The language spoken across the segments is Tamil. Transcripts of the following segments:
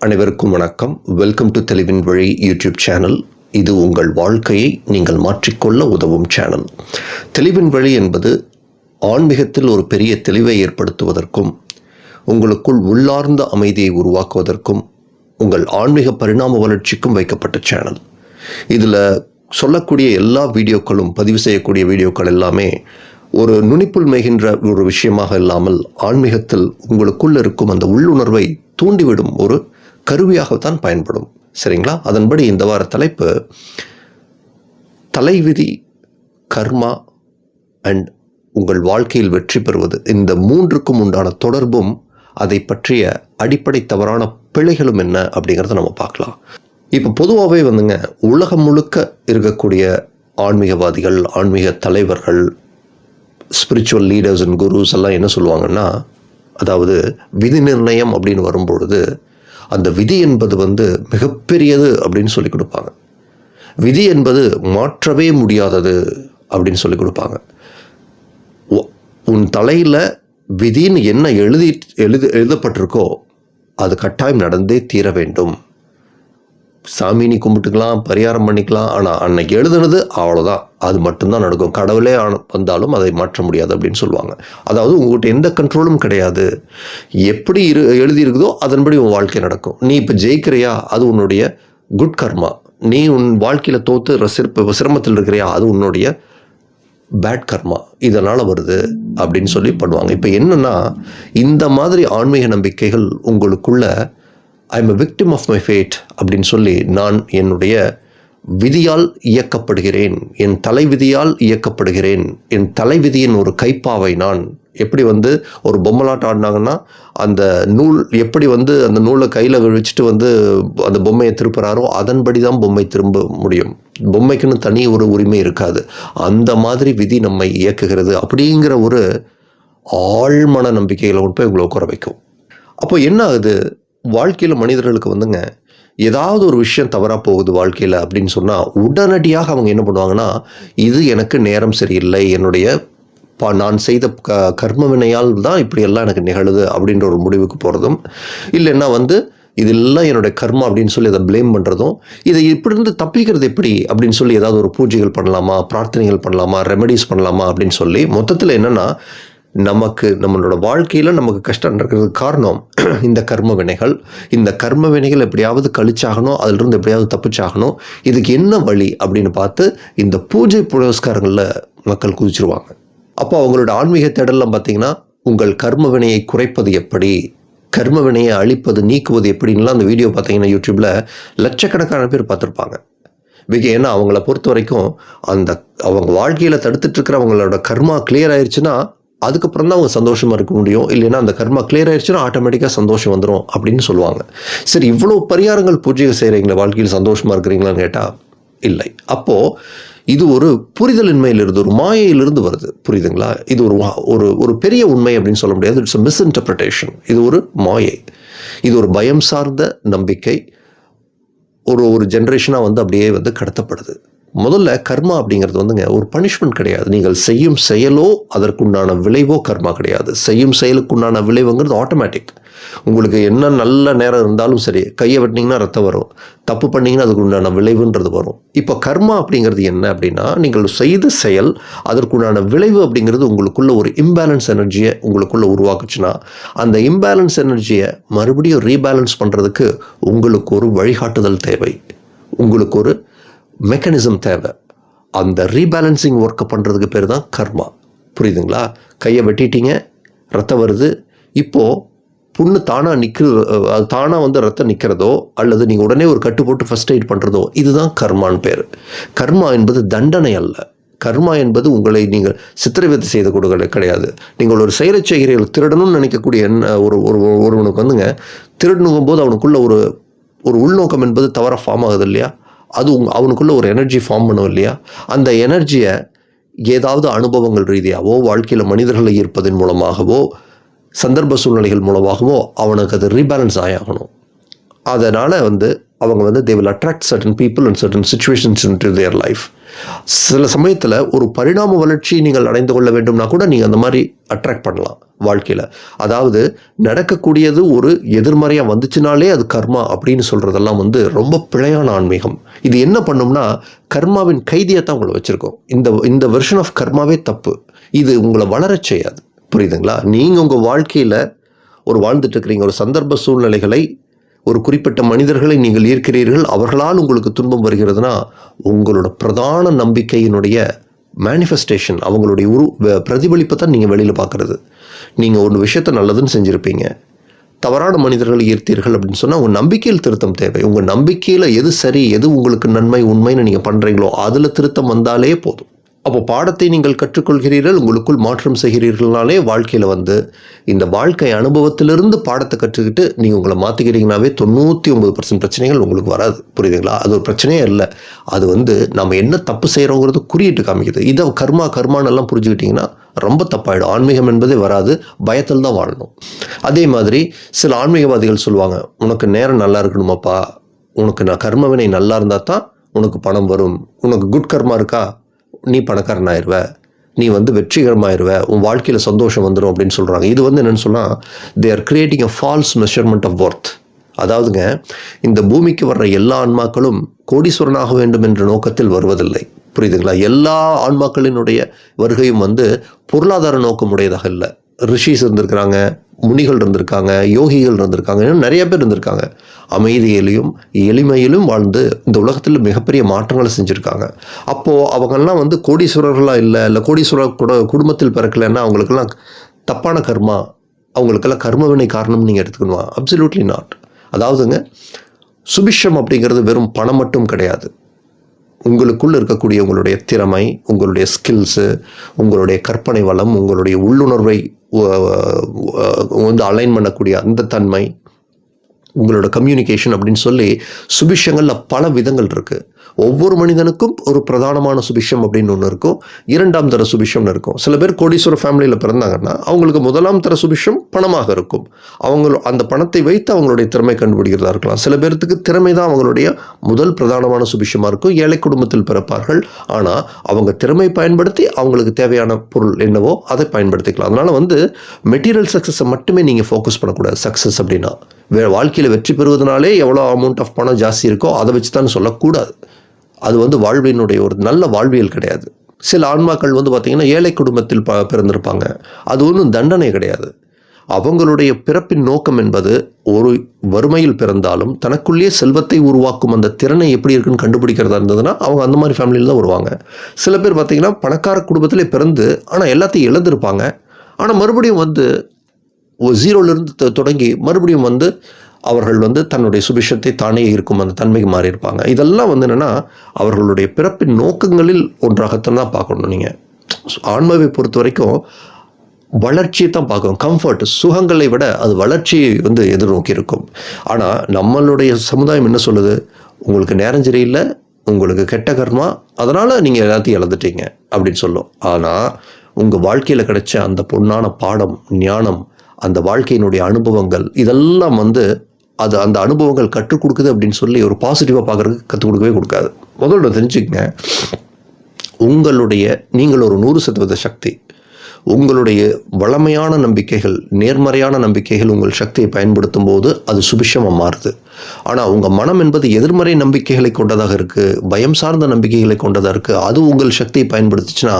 அனைவருக்கும் வணக்கம். வெல்கம் டு தெளிவின் வழி யூடியூப் சேனல் இது உங்கள் வாழ்க்கையை நீங்கள் மாற்றிக்கொள்ள உதவும் சேனல் தெளிவின் வழி என்பது ஆன்மீகத்தில் ஒரு பெரிய தெளிவை ஏற்படுத்துவதற்கும் உங்களுக்குள் உள்ளார்ந்த அமைதியை உருவாக்குவதற்கும் உங்கள் ஆன்மீக பரிணாம வளர்ச்சிக்கும் வைக்கப்பட்ட சேனல் இதில் சொல்லக்கூடிய எல்லா வீடியோக்களும் பதிவு செய்யக்கூடிய வீடியோக்கள் எல்லாமே ஒரு நுனிப்புள் மேகின்ற ஒரு விஷயமாக இல்லாமல் ஆன்மீகத்தில் உங்களுக்குள் இருக்கும் அந்த உள்ளுணர்வை தூண்டிவிடும் ஒரு கருவியாகத்தான் பயன்படும். சரிங்களா? அதன்படி இந்த வார தலைப்பு தலைவிதி கர்மா அண்ட் உங்கள் வாழ்க்கையில் வெற்றி பெறுவது. இந்த மூன்றுக்கும் உண்டான தொடர்பும் அதை பற்றிய அடிப்படை தவறான பிழைகளும் என்ன அப்படிங்கிறத நம்ம பார்க்கலாம். இப்போ பொதுவாகவே வந்துங்க உலகம் முழுக்க இருக்கக்கூடிய ஆன்மீகவாதிகள் ஆன்மீக தலைவர்கள் ஸ்பிரிச்சுவல் லீடர்ஸ் அண்ட் குருஸ் எல்லாம் என்ன சொல்லுவாங்கன்னா அதாவது விதி நிர்ணயம் அப்படின்னு வரும்பொழுது அந்த விதி என்பது வந்து மிகப்பெரியது அப்படின்னு சொல்லி கொடுப்பாங்க. விதி என்பது மாற்றவே முடியாதது அப்படின்னு சொல்லி கொடுப்பாங்க. உன் தலையில் விதின்னு என்ன எழுதி எழுது எழுதப்பட்டிருக்கோ அது கட்டாயம் நடந்தே தீர வேண்டும். சாமி நீ கும்பிட்டுக்கலாம் பரிகாரம் பண்ணிக்கலாம் ஆனால் அன்னைக்கு எழுதுனது அவ்வளோதான் அது மட்டும்தான் நடக்கும். கடவுளே வந்தாலும் அதை மாற்ற முடியாது அப்படின்னு சொல்லுவாங்க. அதாவது உங்கள்கிட்ட எந்த கண்ட்ரோலும் கிடையாது. எப்படி இரு எழுதியிருக்குதோ அதன்படி உன் வாழ்க்கை நடக்கும். நீ இப்போ ஜெயிக்கிறியா? அது உன்னுடைய குட் கர்மா நீ உன் வாழ்க்கையில் தோற்று ரசிற்ப சிரமத்தில் இருக்கிறியா? அது உன்னுடைய பேட் கர்மா இதனால் வருது அப்படின்னு சொல்லி பண்ணுவாங்க. இப்போ என்னென்னா இந்த மாதிரி ஆன்மீக நம்பிக்கைகள் உங்களுக்குள்ள I am a victim of my fate அப்படின்னு சொல்லி நான் என்னுடைய விதியால் இயக்கப்படுகிறேன். என் தலைவிதியால் இயக்கப்படுகிறேன். என் தலைவிதியின் ஒரு கைப்பாவை நான். எப்படி வந்து ஒரு பொம்மலாட்டம் ஆடினாங்கன்னா அந்த நூல் எப்படி வந்து அந்த நூலை கையில் வச்சுட்டு வந்து அந்த பொம்மையை திருப்புறாரோ அதன்படி தான் பொம்மை திரும்ப முடியும். பொம்மைக்குன்னு தனி ஒரு உரிமை இருக்காது. அந்த மாதிரி விதி நம்மை இயக்குகிறது அப்படிங்கிற ஒரு ஆழ்மன நம்பிக்கைகளை கொண்டு போய் இவ்வளோ உட்கார வைக்கும். அப்போ என்ன ஆகுது? வாழ்க்கையில் மனிதர்களுக்கு வந்துங்க ஏதாவது ஒரு விஷயம் தவறாக போகுது வாழ்க்கையில் அப்படின்னு சொன்னால் உடனடியாக அவங்க என்ன பண்ணுவாங்கன்னா இது எனக்கு நேரம் சரியில்லை என்னுடைய பா நான் செய்த க கர்ம வினையால் தான் இப்படியெல்லாம் எனக்கு நிகழுது அப்படின்ற ஒரு முடிவுக்கு போகிறதும் இல்லைன்னா வந்து இதெல்லாம் என்னுடைய கர்மா அப்படின்னு சொல்லி அதை ப்ளேம் பண்ணுறதும் இதை இப்படி இருந்து தப்பிக்கிறது எப்படி அப்படின்னு சொல்லி ஏதாவது ஒரு பூஜைகள் பண்ணலாமா பிரார்த்தனைகள் பண்ணலாமா ரெமெடிஸ் பண்ணலாமா அப்படின்னு சொல்லி மொத்தத்தில் என்னென்னா நமக்கு நம்மளோட வாழ்க்கையில் நமக்கு கஷ்டம் நடக்கிறதுக்கு காரணம் இந்த கர்ம வினைகள். இந்த கர்ம வினைகள் எப்படியாவது கழிச்சாகணும் அதிலிருந்து எப்படியாவது தப்பிச்சாகணும் இதுக்கு என்ன வழி அப்படின்னு பார்த்து இந்த பூஜை புரஸ்காரங்களில் மக்கள் குதிச்சிருவாங்க. அப்போ அவங்களோட ஆன்மீக தேடலாம் பார்த்தீங்கன்னா உங்கள் கர்ம வினையை குறைப்பது எப்படி? கர்ம வினையை அழிப்பது நீக்குவது எப்படின்லாம் அந்த வீடியோ பார்த்தீங்கன்னா யூடியூப்பில் லட்சக்கணக்கான பேர் பார்த்துருப்பாங்க. பிக ஏன்னா அவங்கள பொறுத்த வரைக்கும் அந்த அவங்க வாழ்க்கையில் தடுத்துட்டு அவங்களோட கர்மா கிளியர் ஆயிடுச்சுன்னா அதுக்கப்புறம் தான் அவங்க சந்தோஷமாக இருக்க முடியும். இல்லைன்னா அந்த கர்மா கிளியர் ஆயிடுச்சுன்னா ஆட்டோமேட்டிக்காக சந்தோஷம் வந்துடும் அப்படின்னு சொல்லுவாங்க. சரி இவ்வளோ பரிகாரங்கள் பூஜைகள் செய்கிறீங்களா வாழ்க்கையில் சந்தோஷமாக இருக்கிறீங்களான்னு கேட்டால் இல்லை. அப்போது இது ஒரு புரிதலின்மையிலிருந்து ஒரு மாயையிலிருந்து வருது. புரியுதுங்களா? இது ஒரு வா- ஒரு ஒரு பெரிய உண்மை அப்படின்னு சொல்ல முடியாது. இட்ஸ் மிஸ் இன்டர்பிரிட்டேஷன் இது ஒரு மாயை. இது ஒரு பயம் சார்ந்த நம்பிக்கை. ஒரு ஒரு ஜென்ரேஷனாக வந்து அப்படியே வந்து கடத்தப்படுது. முதல்ல கர்மா அப்படிங்கிறது வந்துங்க ஒரு பனிஷ்மெண்ட் கிடையாது. நீங்கள் செய்யும் செயலோ அதற்குண்டான விளைவோ கர்மா கிடையாது. செய்யும் செயலுக்குண்டான விளைவுங்கிறது ஆட்டோமேட்டிக் உங்களுக்கு என்ன நல்ல நேரம் இருந்தாலும் சரி கையை வெட்டினீங்கன்னா ரத்தம் வரும். தப்பு பண்ணிங்கன்னா அதுக்கு உண்டான விளைவுன்றது வரும். இப்போ கர்மா அப்படிங்கிறது என்ன அப்படின்னா நீங்கள் செய்த செயல் அதற்குண்டான விளைவு அப்படிங்கிறது உங்களுக்குள்ள ஒரு இம்பேலன்ஸ் எனர்ஜியை உங்களுக்குள்ளே உருவாக்குச்சுன்னா அந்த இம்பேலன்ஸ் எனர்ஜியை மறுபடியும் ரீபேலன்ஸ் பண்ணுறதுக்கு உங்களுக்கு ஒரு வழிகாட்டுதல் தேவை. உங்களுக்கு ஒரு மெக்கானிசம் தேவை. அந்த ரீபேலன்சிங் ஒர்க்கை பண்ணுறதுக்கு பேர் தான் கர்மா. புரியுதுங்களா? கையை வெட்டிட்டீங்க ரத்தம் வருது. இப்போது புண்ணு தானாக நிற்கிறது அது தானாக வந்து ரத்தம் நிற்கிறதோ அல்லது நீங்கள் உடனே ஒரு கட்டு போட்டு ஃபஸ்ட் எய்ட் பண்ணுறதோ இதுதான் கர்மான்னு பேர். கர்மா என்பது தண்டனை அல்ல. கர்மா என்பது உங்களை நீங்கள் சித்திரவதை செய்த கொடுக்கல கிடையாது. நீங்கள் ஒரு செயலை செய்கிறீர்கள் திருடணும்னு நினைக்கக்கூடிய என்ன ஒரு ஒரு ஒருவனுக்கு வந்துங்க திருடணுங்கும் போது அவனுக்குள்ள ஒரு ஒரு உள்நோக்கம் என்பது தவறாக ஃபார்ம் ஆகுது இல்லையா? அது உங் அவனுக்குள்ளே ஒரு எனர்ஜி ஃபார்ம் பண்ணும் இல்லையா? அந்த எனர்ஜியை ஏதாவது அனுபவங்கள் ரீதியாகவோ வாழ்க்கையில் மனிதர்களை ஈர்ப்பதன் மூலமாகவோ சந்தர்ப்ப சூழ்நிலைகள் மூலமாகவோ அவனுக்கு அது ரீபேலன்ஸ் ஆகணும் அதனால் வந்து அவங்க வந்து they will attract certain people and certain situations into their life சில சமயத்தில் ஒரு பரிணாம வளர்ச்சி நீங்கள் அடைந்து கொள்ள வேண்டும்னா கூட நீங்கள் அந்த மாதிரி அட்ராக்ட் பண்ணலாம் வாழ்க்கையில். அதாவது நடக்கக்கூடியது ஒரு எதிர்மறையாக வந்துச்சுனாலே அது கர்மா அப்படின்னு சொல்கிறதெல்லாம் வந்து ரொம்ப பிழையான ஆன்மீகம். இது என்ன பண்ணும்னா கர்மாவின் கைதியை தான் உங்களை வச்சுருக்கோம். இந்த இந்த வெர்ஷன் ஆஃப் கர்மாவே தப்பு. இது உங்களை வளரச் செய்யாது. புரியுதுங்களா? நீங்கள் உங்கள் வாழ்க்கையில் ஒரு வாழ்ந்துட்டு இருக்கிறீங்க ஒரு சந்தர்ப்ப சூழ்நிலைகளை ஒரு குறிப்பிட்ட மனிதர்களை நீங்கள் ஈர்க்கிறீர்கள் அவர்களால் உங்களுக்கு துன்பம் வருகிறதுனா உங்களோட பிரதான நம்பிக்கையினுடைய மேனிஃபெஸ்டேஷன் அவங்களுடைய உரு வ- பிரதிபலிப்பை தான் நீங்கள் வெளியில் பார்க்குறது. நீங்கள் ஒரு விஷயத்தை நல்லதுன்னு செஞ்சுருப்பீங்க. தவறான மனிதர்களை ஈர்த்தீர்கள் அப்படின்னு சொன்னால் உங்கள் நம்பிக்கையில் திருத்தம் தேவை. உங்கள் நம்பிக்கையில் எது சரி எது உங்களுக்கு நன்மை உண்மைன்னு நீங்கள் பண்ணுறீங்களோ அதில் திருத்தம் வந்தாலே போதும். அப்போ பாடத்தை நீங்கள் கற்றுக்கொள்கிறீர்கள் உங்களுக்குள் மாற்றம் செய்கிறீர்கள்னாலே வாழ்க்கையில் வந்து இந்த வாழ்க்கை அனுபவத்திலிருந்து பாடத்தை கற்றுக்கிட்டு நீங்கள் உங்களை மாற்றிக்கிறீங்கனாவே தொண்ணூற்றி ஒன்பது பர்சன்ட் பிரச்சனைகள் உங்களுக்கு வராது. புரியுதுங்களா? அது ஒரு பிரச்சனையே இல்லை. அது வந்து நம்ம என்ன தப்பு செய்கிறோங்கிறது குறியிட்டு காமிக்குது. இதை கர்மா கர்மானெல்லாம் புரிஞ்சுக்கிட்டிங்கன்னா ரொம்ப தப்பாயிடும். ஆன்மீகம் என்பதே வராது. பயத்தில் தான் வாழணும். அதே மாதிரி சில ஆன்மீகவாதிகள் சொல்லுவாங்க உனக்கு நேரம் நல்லா இருக்கணுமாப்பா. உனக்கு நான் கர்மவினை நல்லா இருந்தால் தான் உனக்கு பணம் வரும். உனக்கு குட் கர்மா இருக்கா? நீ பணக்காரனாயிருவ நீ வந்து வெற்றிகரமாயிருவ உன் வாழ்க்கையில் சந்தோஷம் வந்துடும் அப்படின்னு சொல்கிறாங்க இது வந்து என்னென்னு சொன்னால் they are creating a false measurement of worth அதாவதுங்க இந்த பூமிக்கு வர்ற எல்லா ஆன்மாக்களும் கோடீஸ்வரனாக வேண்டும் என்ற நோக்கத்தில் வருவதில்லை. புரியுதுங்களா? எல்லா ஆன்மாக்களினுடைய வருகையும் வந்து பொருளாதார நோக்கம் உடையதாக இல்லை. ரிஷிஸ் இருந்திருக்கிறாங்க முனிகள் இருந்திருக்காங்க யோகிகள் இருந்திருக்காங்க இன்னும் நிறைய பேர் இருந்திருக்காங்க. அமைதியிலையும் எளிமையிலும் வாழ்ந்து இந்த உலகத்தில் மிகப்பெரிய மாற்றங்களை செஞ்சுருக்காங்க. அப்போது அவங்கெல்லாம் வந்து கோடீஸ்வரர்களாக இல்லை இல்லை கோடீஸ்வரர் கூட குடும்பத்தில் பிறக்கலைன்னா அவங்களுக்கெல்லாம் தப்பான கர்மா அவங்களுக்கெல்லாம் கர்மவினை காரணம்னு நீங்கள் எடுத்துக்கணுமா? அப்சல்யூட்லி நாட் அதாவதுங்க சுபிஷம் அப்படிங்கிறது வெறும் பணம் மட்டும் கிடையாது. உங்களுக்குள்ளே இருக்கக்கூடிய உங்களுடைய திறமை உங்களுடைய ஸ்கில்ஸு உங்களுடைய கற்பனை வளம் உங்களுடைய உள்ளுணர்வை வந்து அலைன் பண்ணக்கூடிய அந்த தன்மை உங்களோட கம்யூனிகேஷன் அப்படின்னு சொல்லி சுபிஷங்களில் பல விதங்கள் இருக்குது ஒவ்வொரு மனிதனுக்கும் ஒரு பிரதானமான சுபிஷம் அப்படின்னு ஒன்று இருக்கும். இரண்டாம் தர சுபிஷம்னு இருக்கும். சில பேர் கோடீஸ்வர ஃபேமிலியில் பிறந்தாங்கன்னா அவங்களுக்கு முதலாம் தர சுபிஷம் பணமாக இருக்கும். அவங்க அந்த பணத்தை வைத்து அவங்களுடைய திறமை கண்டுபிடிக்கிறதா இருக்கலாம். சில பேர்த்துக்கு திறமை தான் அவங்களுடைய முதல் பிரதானமான சுபிஷமாக இருக்கும். ஏழை குடும்பத்தில் பிறப்பார்கள். ஆனால் அவங்க திறமை பயன்படுத்தி அவங்களுக்கு தேவையான பொருள் என்னவோ அதை பயன்படுத்திக்கலாம். அதனால் வந்து மெட்டீரியல் சக்ஸஸை மட்டுமே நீங்கள் ஃபோக்கஸ் பண்ணக்கூடாது. சக்ஸஸ் அப்படின்னா வாழ்க்கையில் வெற்றி பெறுவதனாலே எவ்வளோ அமௌண்ட் ஆஃப் பணம் ஜாஸ்தி இருக்கோ அதை வச்சு தான் சொல்லக்கூடாது. அது வந்து வாழ்வினுடைய ஒரு நல்ல வாழ்வியல் கிடையாது. சில ஆன்மாக்கள் வந்து பார்த்திங்கன்னா ஏழை குடும்பத்தில் ப பிறந்திருப்பாங்க. அது ஒன்றும் தண்டனை கிடையாது. அவங்களுடைய பிறப்பின் நோக்கம் என்பது ஒரு வறுமையில் பிறந்தாலும் தனக்குள்ளேயே செல்வத்தை உருவாக்கும் அந்த திறனை எப்படி இருக்குன்னு கண்டுபிடிக்கிறதா இருந்ததுன்னா அவங்க அந்த மாதிரி ஃபேமிலியில் தான் வருவாங்க. சில பேர் பார்த்திங்கன்னா பணக்கார குடும்பத்திலே பிறந்து ஆனால் எல்லாத்தையும் இழந்திருப்பாங்க. ஆனால் மறுபடியும் வந்து ஜீரோலேருந்து தொடங்கி மறுபடியும் வந்து அவர்கள் வந்து தன்னுடைய சுபிஷத்தை தானே இருக்கும் அந்த தன்மைக்கு மாறி இருப்பாங்க இதெல்லாம் வந்து என்னென்னா அவர்களுடைய பிறப்பின் நோக்கங்களில் ஒன்றாகத்தான் தான் பார்க்கணும் நீங்கள் ஆன்மாவை பொறுத்த வரைக்கும் வளர்ச்சியை தான் பார்க்கும் கம்ஃபர்ட் சுகங்களை விட அது வளர்ச்சியை வந்து எதிர்நோக்கி இருக்கும் ஆனால் நம்மளுடைய சமுதாயம் என்ன சொல்லுது? உங்களுக்கு நேரம் சரியில்லை உங்களுக்கு கெட்ட கர்மா அதனால் நீங்கள் எல்லாத்தையும் இழந்துட்டீங்க அப்படின்னு சொல்லும். ஆனால் உங்கள் வாழ்க்கையில் கிடைச்ச அந்த பொன்னான பாடம் ஞானம் அந்த வாழ்க்கையினுடைய அனுபவங்கள் இதெல்லாம் வந்து அது அந்த அனுபவங்கள் கற்றுக் கொடுக்குது அப்படின்னு சொல்லி ஒரு பாசிட்டிவாக பார்க்குறதுக்கு கற்றுக் கொடுக்கவே கொடுக்காது. முதல்ல தெரிஞ்சுக்கங்க. உங்களுடைய நீங்கள் ஒரு நூறு சதவீத சக்தி. உங்களுடைய வளமையான நம்பிக்கைகள் நேர்மறையான நம்பிக்கைகள் உங்கள் சக்தியை பயன்படுத்தும் போது அது சுபிஷமாக மாறுது. ஆனால் உங்கள் மனம் என்பது எதிர்மறை நம்பிக்கைகளை கொண்டதாக இருக்குது பயம் சார்ந்த நம்பிக்கைகளை கொண்டதாக இருக்குது அது உங்கள் சக்தியை பயன்படுத்துச்சுன்னா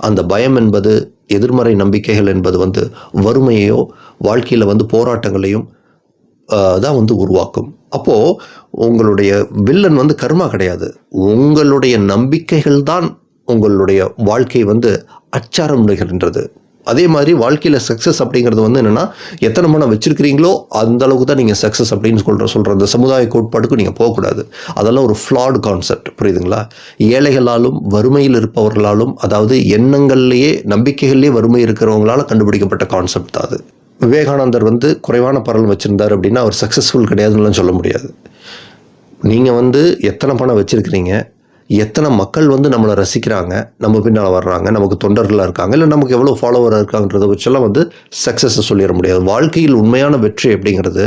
அந்த பயம் என்பது எதிர்மறை நம்பிக்கைகள் என்பது வந்து வறுமையையோ வாழ்க்கையில் வந்து போராட்டங்களையும் தான் வந்து உருவாக்கும். அப்போது உங்களுடைய வில்லன் வந்து கர்மா கிடையாது. உங்களுடைய நம்பிக்கைகள் தான் உங்களுடைய வாழ்க்கையை வந்து அச்சாரம் நிகழ்கின்றது. அதே மாதிரி வாழ்க்கையில் சக்ஸஸ் அப்படிங்கிறது வந்து என்னென்னா எத்தனை மனம் வச்சுருக்கிறீங்களோ அந்த அளவுக்கு தான் நீங்கள் சக்ஸஸ் அப்படின்னு சொல்கிற சொல்கிற அந்த சமுதாய கோட்பாட்டுக்கு நீங்கள் போகக்கூடாது. அதெல்லாம் ஒரு ஃப்ளாட் கான்செப்ட் புரியுதுங்களா? ஏழைகளாலும் வறுமையில் இருப்பவர்களாலும் அதாவது எண்ணங்கள்லேயே நம்பிக்கைகள்லேயே வறுமை இருக்கிறவங்களால கண்டுபிடிக்கப்பட்ட கான்செப்ட் தான் அது. விவேகானந்தர் வந்து குறைவான பரல் வச்சுருந்தார் அப்படின்னா அவர் சக்ஸஸ்ஃபுல் கிடையாதுன்னுலாம் சொல்ல முடியாது. நீங்கள் வந்து எத்தனை பணம் வச்சுருக்கிறீங்க? எத்தனை மக்கள் வந்து நம்மளை ரசிக்கிறாங்க? நம்ம பின்னால் வர்றாங்க நமக்கு தொண்டர்களாக இருக்காங்க இல்லை நமக்கு எவ்வளோ ஃபாலோவராக இருக்காங்கன்றதை வச்செல்லாம் வந்து சக்ஸஸை சொல்லிட முடியாது. வாழ்க்கையில் உண்மையான வெற்றி அப்படிங்கிறது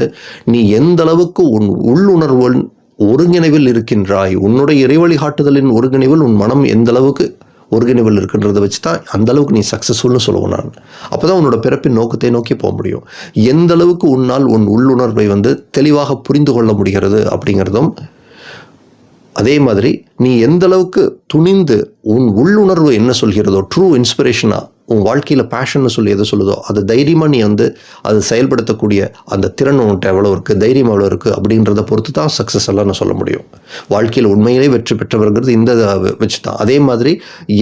நீ எந்த அளவுக்கு உன் உள்ளுணர்வு ஒருங்கிணைவில் இருக்கின்றாய் உன்னுடைய இறைவழி காட்டுதலின் ஒருங்கிணைவில் உன் மனம் எந்த அளவுக்கு ஒருங்கிணைவில் இருக்கின்றதை வச்சு தான் அந்தளவுக்கு நீ சக்ஸஸ்ஃபுல்னு சொல்லுவேன் நான். அப்போ தான் உன்னோட பிறப்பின் நோக்கத்தை நோக்கி போக முடியும். எந்த அளவுக்கு உன்னால் உன் உள்ளுணர்வை வந்து தெளிவாக புரிந்து கொள்ள முடிகிறது அப்படிங்கிறதும் அதே மாதிரி நீ எந்த அளவுக்கு துணிந்து உன் உள்ளுணர்வு என்ன சொல்கிறதோ ட்ரூ இன்ஸ்பிரேஷனாக உன் வாழ்க்கையில் பேஷன்னு சொல்லி எதை சொல்லுதோ அதை தைரியமாக நீ வந்து அதை செயல்படுத்தக்கூடிய அந்த திறன் உன்கிட்ட எவ்வளோ இருக்குது தைரியம் எவ்வளோ இருக்குது அப்படின்றத பொறுத்து தான் சக்ஸஸ் எல்லாம் நான் சொல்ல முடியும். வாழ்க்கையில் உண்மையிலே வெற்றி பெற்றவர்கிறது இந்த வச்சு தான் அதே மாதிரி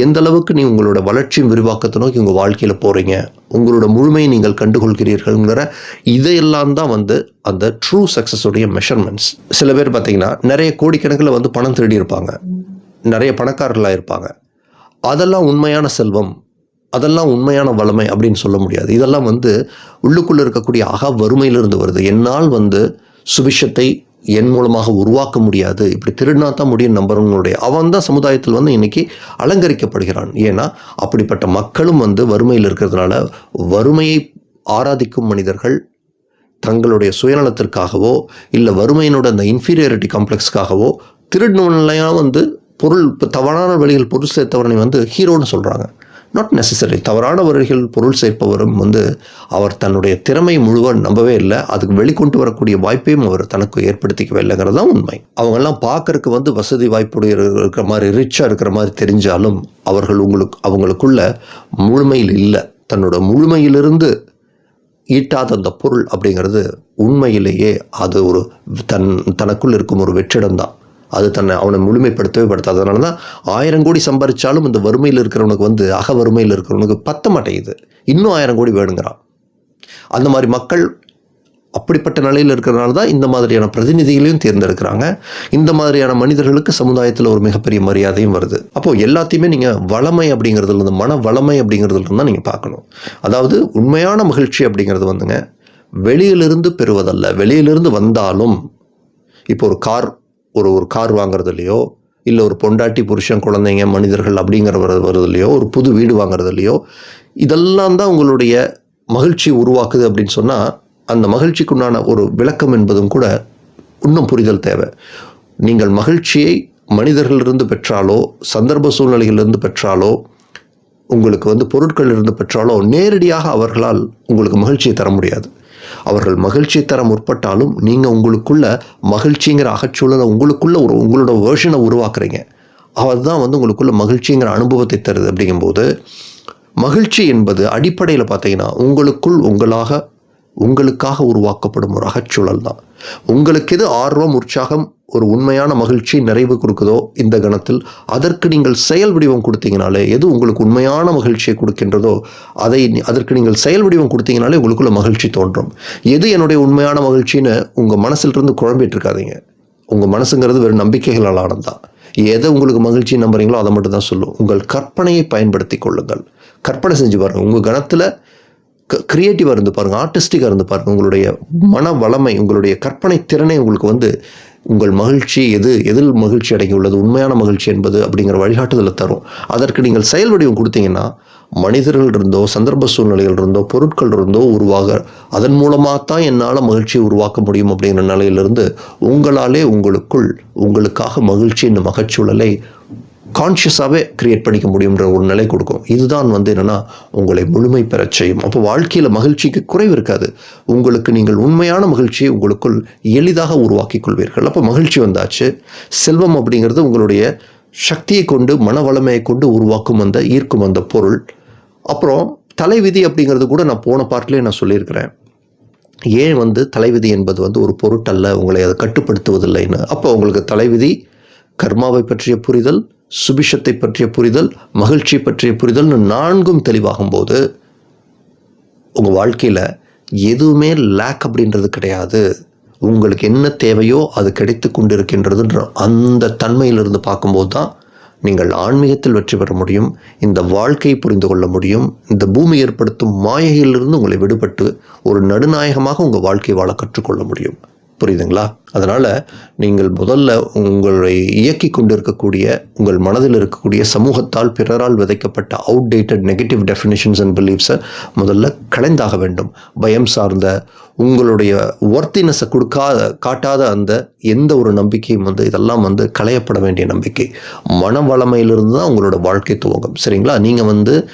எந்த அளவுக்கு நீ உங்களோட வளர்ச்சியும் விரிவாக்கத்தை நோக்கி உங்கள் வாழ்க்கையில் போகிறீங்க உங்களோட முழுமையை நீங்கள் கண்டுகொள்கிறீர்கள்ங்கிற இதையெல்லாம் தான் வந்து அந்த ட்ரூ சக்ஸஸுடைய மெஷர்மெண்ட்ஸ் சில பேர் பார்த்தீங்கன்னா நிறைய கோடிக்கணக்கில் வந்து பணம் திருடி இருப்பாங்க நிறைய பணக்காரர்களாக இருப்பாங்க அதெல்லாம் உண்மையான செல்வம். அதெல்லாம் உண்மையான வளமை அப்படின்னு சொல்ல முடியாது. இதெல்லாம் வந்து உள்ளுக்குள்ளே இருக்கக்கூடிய அக வறுமையிலிருந்து வருது. என்னால் வந்து சுபிஷத்தை என் மூலமாக உருவாக்க முடியாது. இப்படி திருடினா தான் முடியும் நம்புறவங்களுடைய அவன் தான் சமுதாயத்தில் வந்து இன்னைக்கு அலங்கரிக்கப்படுகிறான். ஏன்னா அப்படிப்பட்ட மக்களும் வந்து வறுமையில் இருக்கிறதுனால வறுமையை ஆராதிக்கும் மனிதர்கள் தங்களுடைய சுயநலத்திற்காகவோ இல்லை வறுமையினோட அந்த இன்ஃபீரியாரிட்டி காம்ப்ளெக்ஸ்க்காகவோ திருடினவனைலாம் வந்து பொருள் இப்போ தவறான வழியில் பொருள் சேர்த்தவனை வந்து ஹீரோன்னு சொல்கிறாங்க நாட் நெசசரி தவறான வரிகள் பொருள் சேர்ப்பவரும் வந்து அவர் தன்னுடைய திறமை முழுவதும் நம்பவே இல்லை. அதுக்கு வெளிக்கொண்டு வரக்கூடிய வாய்ப்பையும் அவர் தனக்கு ஏற்படுத்திக்கவே இல்லைங்கிறது தான் உண்மை. அவங்கெல்லாம் பார்க்கறதுக்கு வந்து வசதி வாய்ப்புடைய இருக்கிற மாதிரி ரிச்சாக இருக்கிற மாதிரி தெரிஞ்சாலும் அவர்கள் உங்களுக்கு அவங்களுக்குள்ள முழுமையில் இல்லை. தன்னோட முழுமையிலிருந்து ஈட்டாத அந்த பொருள் அப்படிங்கிறது உண்மையிலேயே அது ஒரு தன் தனக்குள் இருக்கும் ஒரு வெற்றிடம் தான் அது தன்னை அவனை முழுமைப்படுத்தவே படுத்தாது. அதனால தான் ஆயிரம் கோடி சம்பாரித்தாலும் இந்த வறுமையில் இருக்கிறவனுக்கு வந்து அக வறுமையில் இருக்கிறவனுக்கு பத்த மாட்டேங்குது. இன்னும் ஆயிரம் கோடி வேணுங்கிறான். அந்த மாதிரி மக்கள் அப்படிப்பட்ட நிலையில் இருக்கிறனால தான் இந்த மாதிரியான பிரதிநிதிகளையும் தேர்ந்தெடுக்கிறாங்க. இந்த மாதிரியான மனிதர்களுக்கு சமுதாயத்தில் ஒரு மிகப்பெரிய மரியாதையும் வருது. அப்போது எல்லாத்தையுமே நீங்கள் வளமை அப்படிங்கிறதுல இருந்து மன வளமை அப்படிங்கிறதுல இருந்து தான் நீங்கள் பார்க்கணும். அதாவது உண்மையான மகிழ்ச்சி அப்படிங்கிறது வந்துங்க வெளியிலிருந்து பெறுவதல்ல. வெளியிலிருந்து வந்தாலும் இப்போ ஒரு கார் ஒரு ஒரு கார் வாங்குறதுலையோ இல்லை ஒரு பொண்டாட்டி புருஷன் குழந்தைங்க மனிதர்கள் அப்படிங்கிற வருதுலையோ ஒரு புது வீடு வாங்குறதுலையோ இதெல்லாம் தான் உங்களுடைய மகிழ்ச்சி உருவாக்குது அப்படின்னு சொன்னால் அந்த மகிழ்ச்சிக்குண்டான ஒரு விளக்கம் என்பதும் கூட இன்னும் புரிதல் தேவை. நீங்கள் மகிழ்ச்சியை மனிதர்களிலிருந்து பெற்றாலோ சந்தர்ப்ப சூழ்நிலைகளிலிருந்து பெற்றாலோ உங்களுக்கு வந்து பொருட்களிலிருந்து பெற்றாலோ நேரடியாக அவர்களால் உங்களுக்கு மகிழ்ச்சியை தர முடியாது. அவர்கள் மகிழ்ச்சி தர முற்பட்டாலும் நீங்கள் உங்களுக்குள்ள மகிழ்ச்சிங்கிற அகச்சூழலை உங்களுக்குள்ள ஒரு உங்களோட வேர்ஷனை உருவாக்குறீங்க. அதுதான் வந்து உங்களுக்குள்ள மகிழ்ச்சிங்கிற அனுபவத்தை தருது அப்படிங்கும்போது மகிழ்ச்சி என்பது அடிப்படையில் பார்த்தீங்கன்னா உங்களுக்குள் உங்களாக உங்களுக்காக உருவாக்கப்படும் ஒரு அகச்சூழல் தான் உங்களுக்கு எது ஆர்வம் உற்சாகம் ஒரு உண்மையான மகிழ்ச்சி நிறைவு கொடுக்குதோ இந்த கணத்தில் அதற்கு நீங்கள் செயல் வடிவம் கொடுத்தீங்கனாலே எது உங்களுக்கு உண்மையான மகிழ்ச்சியை கொடுக்கின்றதோ அதை நீ- அதற்கு நீங்கள் செயல் வடிவம் கொடுத்தீங்கனாலே உங்களுக்குள்ள மகிழ்ச்சி தோன்றும். எது என்னுடைய உண்மையான மகிழ்ச்சின்னு உங்கள் மனசிலிருந்து குழம்பிட்டு இருக்காதீங்க உங்கள் மனசுங்கிறது வெறும் நம்பிக்கைகளால் ஆனந்தான் எதை உங்களுக்கு மகிழ்ச்சி நம்புறீங்களோ அதை மட்டும் தான் சொல்லும். உங்கள் கற்பனையை பயன்படுத்தி கொள்ளுங்கள். கற்பனை செஞ்சு பாருங்கள் உங்கள் கணத்தில் க்ரியேட்டிவாக இருந்து பாருங்கள் ஆர்டிஸ்டிக்காக இருந்து பாருங்கள் உங்களுடைய மன வளமை உங்களுடைய கற்பனை திறனை உங்களுக்கு வந்து உங்கள் மகிழ்ச்சி எது எதில் மகிழ்ச்சி அடங்கியுள்ளது உண்மையான மகிழ்ச்சி என்பது அப்படிங்கிற வழிகாட்டுதலை தரும். அதற்கு நீங்கள் செயல் வடிவம் கொடுத்தீங்கன்னா மனிதர்கள் இருந்தோ சந்தர்ப்ப சூழ்நிலைகள் இருந்தோ பொருட்கள் இருந்தோ உருவாக அதன் மூலமாக தான் என்னால் மகிழ்ச்சியை உருவாக்க முடியும் அப்படிங்கிற நிலையிலிருந்து உங்களாலே உங்களுக்குள் உங்களுக்காக மகிழ்ச்சி என்னும் மகச்சூழலை கான்ஷியஸாகவே க்ரியேட் பண்ணிக்க முடியுன்ற ஒரு நிலை கொடுக்கும். இதுதான் வந்து என்னென்னா உங்களை முழுமை பெறச் செய்யும். அப்போ வாழ்க்கையில் மகிழ்ச்சிக்கு குறைவு இருக்காது. உங்களுக்கு நீங்கள் உண்மையான மகிழ்ச்சியை உங்களுக்குள் எளிதாக உருவாக்கிக் கொள்வீர்கள் அப்போ மகிழ்ச்சி வந்தாச்சு. செல்வம் அப்படிங்கிறது உங்களுடைய சக்தியை கொண்டு மன வளமையை கொண்டு உருவாக்கும் அந்த ஈர்க்கும் அந்த பொருள். அப்புறம் தலைவிதி அப்படிங்கிறது கூட நான் போன பார்ட்லேயே நான் சொல்லியிருக்கிறேன். ஏன் வந்து தலைவிதி என்பது வந்து ஒரு பொருட்டல்ல உங்களை அதை கட்டுப்படுத்துவதில்லைன்னு. அப்போ உங்களுக்கு தலைவிதி கர்மாவை பற்றிய புரிதல் சுபிஷத்தை பற்றிய புரிதல் மகிழ்ச்சி பற்றிய புரிதல்னு நான்கும் தெளிவாகும் போது உங்கள் வாழ்க்கையில் எதுவுமே லேக் அப்படின்றது கிடையாது. உங்களுக்கு என்ன தேவையோ அது கிடைத்து கொண்டிருக்கின்றதுன்ற அந்த தன்மையிலிருந்து பார்க்கும்போது தான் நீங்கள் ஆன்மீகத்தில் வெற்றி பெற முடியும் இந்த வாழ்க்கையை புரிந்து கொள்ள முடியும் இந்த பூமி ஏற்படுத்தும் மாயையிலிருந்து உங்களை விடுபட்டு ஒரு நடுநாயகமாக உங்கள் வாழ்க்கையை வாழ கற்றுக்கொள்ள முடியும். புரியுதுங்களா? அதனால் நீங்கள் முதல்ல உங்களை இயக்கி கொண்டிருக்கக்கூடிய உங்கள் மனதில் இருக்கக்கூடிய சமூகத்தால் பிறரால் விதைக்கப்பட்ட அவுடேட்டட் நெகட்டிவ் டெஃபினேஷன்ஸ் அண்ட் பிலீஃப்ஸை முதல்ல களைந்தாக வேண்டும். பயம் சார்ந்த உங்களுடைய ஒர்த்தினஸை கொடுக்காத காட்டாத அந்த எந்த ஒரு நம்பிக்கையும் வந்து இதெல்லாம் வந்து களையப்பட வேண்டிய நம்பிக்கை. மன வளமையிலிருந்து தான் உங்களோட வாழ்க்கை துவங்கும். சரிங்களா? நீங்கள் வந்து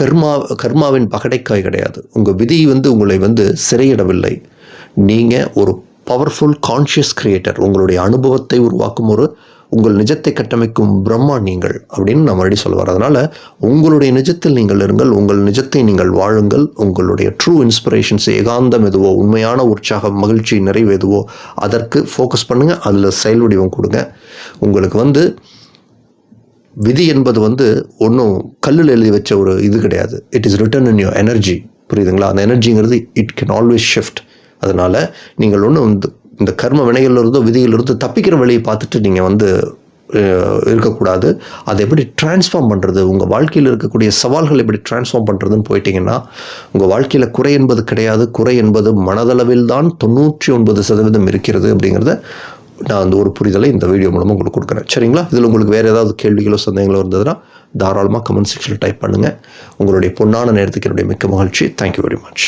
கர்மா கர்மாவின் பகடைக்காய் கிடையாது. உங்கள் விதி வந்து உங்களை வந்து சிறையிடவில்லை. நீங்கள் ஒரு பவர்ஃபுல் கான்ஷியஸ் கிரியேட்டர் உங்களுடைய அனுபவத்தை உருவாக்கும் ஒரு உங்கள் நிஜத்தை கட்டமைக்கும் பிரம்மா நீங்கள் அப்படின்னு நான் மறுபடியும் சொல்ல வரேன். அதனால் உங்களுடைய நிஜத்தில் நீங்கள் இருங்கள் உங்கள் நிஜத்தை நீங்கள் வாழுங்கள் உங்களுடைய ட்ரூ இன்ஸ்பிரேஷன்ஸ் ஏகாந்தம் எதுவோ உண்மையான உற்சாகம் மகிழ்ச்சி நிறைவு எதுவோ அதற்கு ஃபோக்கஸ் பண்ணுங்கள் அதில் செயல் வடிவம் கொடுங்க. உங்களுக்கு வந்து விதி என்பது வந்து ஒன்றும் கல்லில் எழுதி வச்ச ஒரு இது கிடையாது. It is written in your energy புரியுதுங்களா? அந்த எனர்ஜிங்கிறது இட் கேன் ஆல்வேஸ் ஷிஃப்ட் அதனால் நீங்கள் ஒன்றும் இந்த இந்த கர்ம வினைகளிலிருந்தோ விதிகளிலிருந்து தப்பிக்கிற வழியை பார்த்துட்டு நீங்கள் வந்து இருக்கக்கூடாது. அதை எப்படி டிரான்ஸ்ஃபார்ம் பண்ணுறது உங்கள் வாழ்க்கையில் இருக்கக்கூடிய சவால்கள் எப்படி டிரான்ஸ்ஃபார்ம் பண்ணுறதுன்னு போயிட்டீங்கன்னா உங்கள் வாழ்க்கையில் குறை என்பது கிடையாது. குறை என்பது மனதளவில் தான் தொண்ணூற்றி ஒன்பது சதவீதம் இருக்கிறது அப்படிங்கிறத நான் அந்த ஒரு புரிதலை இந்த வீடியோ மூலமாக உங்களுக்கு கொடுக்குறேன். சரிங்களா? இதில் உங்களுக்கு வேறு ஏதாவது கேள்விகளோ சந்தேகங்களோ இருந்ததுன்னா தாராளமாக கமெண்ட் செக்ஷனில் டைப் பண்ணுங்கள் உங்களுடைய பொன்னான நேரத்துக்கு என்னுடைய மிக்க மகிழ்ச்சி. Thank you very much